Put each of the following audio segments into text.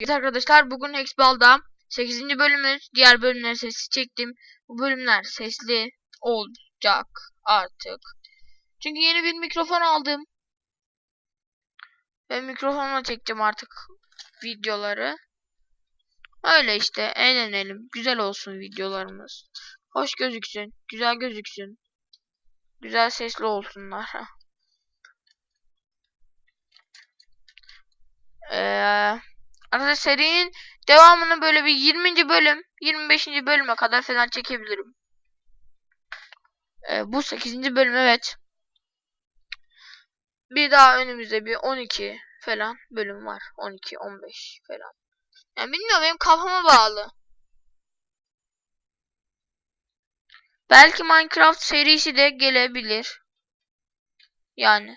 Evet arkadaşlar bugün Hexball'da 8. bölümümüz. Diğer bölümleri sessiz çektim. Bu bölümler sesli olacak artık. Çünkü yeni bir mikrofon aldım. Ve mikrofonla çekeceğim artık videoları. Öyle işte eğlenelim. Güzel olsun videolarımız. Hoş gözüksün. Güzel gözüksün. Güzel sesli olsunlar. Eee... Arkadaşlar serinin devamını böyle bir 20. bölüm, 25. bölüme kadar falan çekebilirim. Ee, bu 8. bölüm evet. Bir daha önümüzde bir 12 falan bölüm var. 12, 15 falan. Yani bilmiyorum benim kafama bağlı. Belki Minecraft serisi de gelebilir. Yani.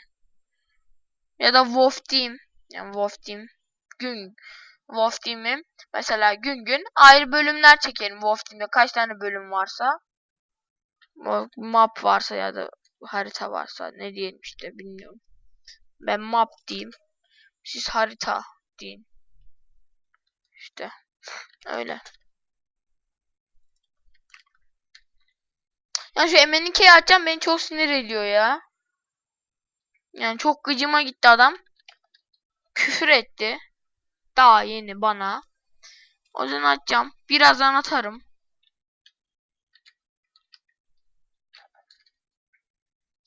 Ya da Wolf Team. Yani Wolf Team. Gün Wolf Team'i mesela gün gün ayrı bölümler çekerim Wolf Team'de kaç tane bölüm varsa map varsa ya da harita varsa ne diyelim işte bilmiyorum. Ben map diyeyim. Siz harita deyin. İşte öyle. Yani şu MN2'yi açacağım beni çok sinir ediyor ya. Yani çok gıcıma gitti adam. Küfür etti. Daha yeni bana. O yüzden açacağım. Birazdan atarım.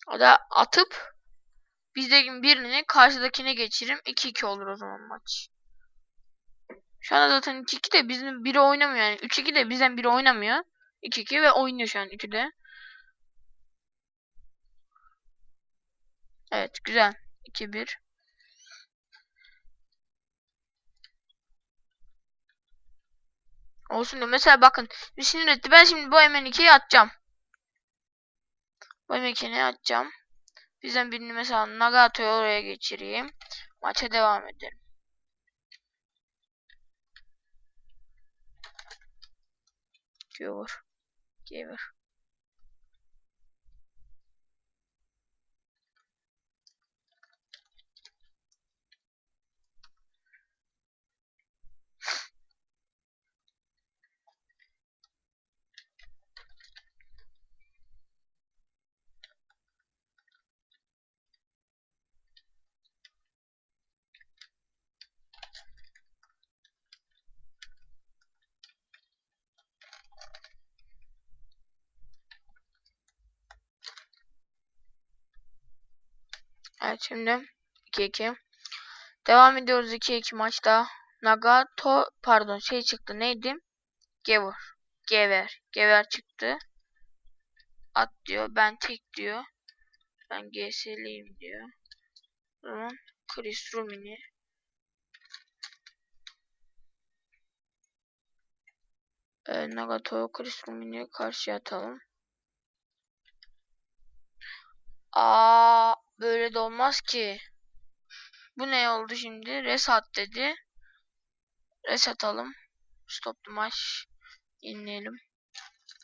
O da atıp bizdeki birini karşıdakine geçiririm. 2-2 olur o zaman maç. Şu anda zaten 2-2 de bizim biri oynamıyor yani. 3-2 de bizden biri oynamıyor. 2-2 ve oynuyor şu an 2'de. Evet güzel. 2-1. Olsun diyor. Mesela bakın bir sinir etti. Ben şimdi bu MN2'yi atacağım. Bu MN2'yi atacağım. Bizden birini mesela Nagato'yu oraya geçireyim. Maça devam edelim. Giver. Giver. Evet şimdi 2-2. Devam ediyoruz 2-2 maçta. Nagato pardon şey çıktı neydi? Gever. Gever. Gever çıktı. At diyor. Ben tek diyor. Ben GS'liyim diyor. Zaman Chris Rumini. Ee, Nagato Chris Rumini'ye karşı atalım. Aa böyle de olmaz ki. Bu ne oldu şimdi? Reset dedi. Reset alalım. Stop the maç. Yenileyelim.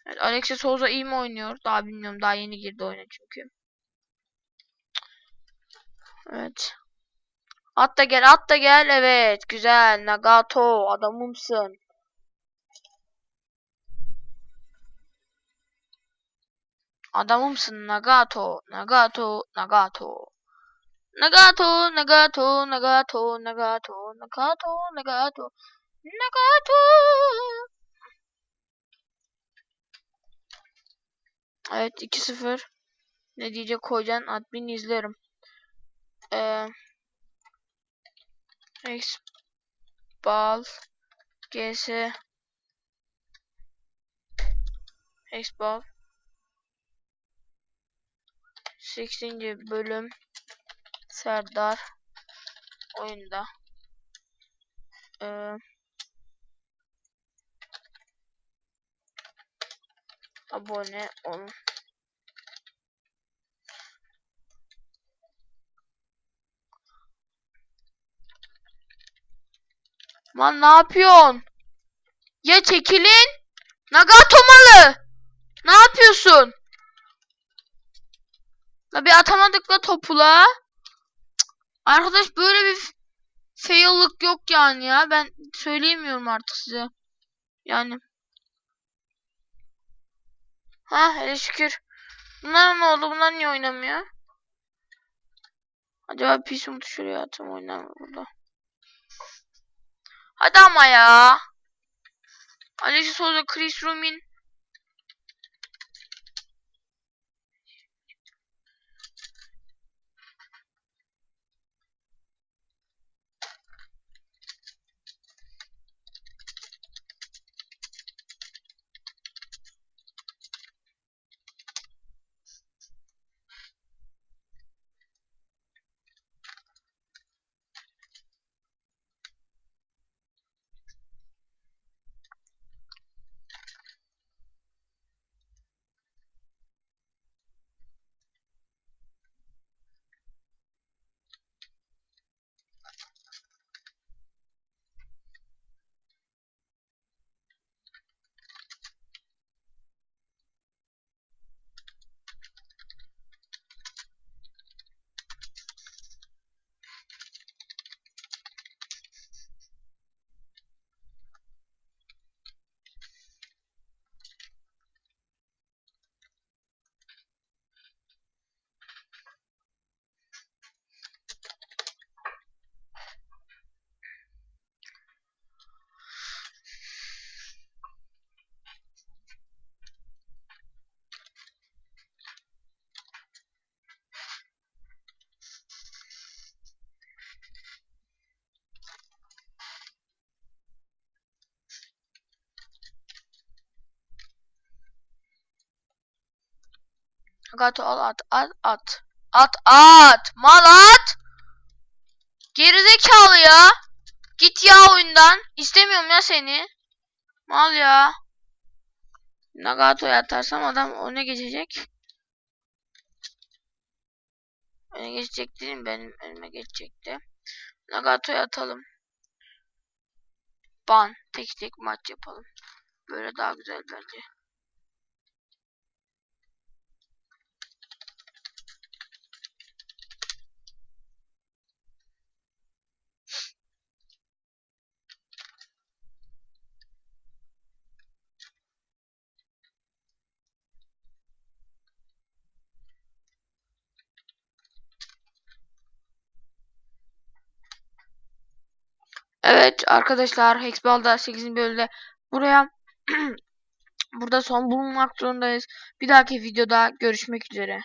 Evet, Alexia Souza iyi mi oynuyor? Daha bilmiyorum. Daha yeni girdi oyuna çünkü. Evet. At da gel, at da gel. Evet, güzel. Nagato, adamımsın. Adamımsın Nagato, Nagato, Nagato. Nagato, Nagato, Nagato, Nagato, Nagato, Nagato, Nagato. Evet 2-0. Ne diyecek kocan admin izlerim. Ee, Xbal GS Xbal 8. bölüm Serdar oyunda. Ee, abone olun. Lan ne yapıyorsun? Ya çekilin. Nagatomalı. Ne yapıyorsun? La bir atamadık la topula. Arkadaş böyle bir fail'lık yok yani ya. Ben söyleyemiyorum artık size. Yani. Ha hele şükür. Bunlar ne oldu? Bunlar niye oynamıyor? Acaba PC mi düşürüyor atım oynamıyor burada. Hadi ama ya. Alexis Souza, Chris Rumin. Gato al at at at. At at. Mal at. Gerizekalı ya. Git ya oyundan. İstemiyorum ya seni. Mal ya. Nagato'ya atarsam adam öne geçecek. Öne geçecek değil mi? Benim önüme geçecekti. Nagato'ya atalım. Ban. Tek tek maç yapalım. Böyle daha güzel bence. Evet arkadaşlar Hexball'da 8. bölümde buraya burada son bulunmak zorundayız. Bir dahaki videoda görüşmek üzere.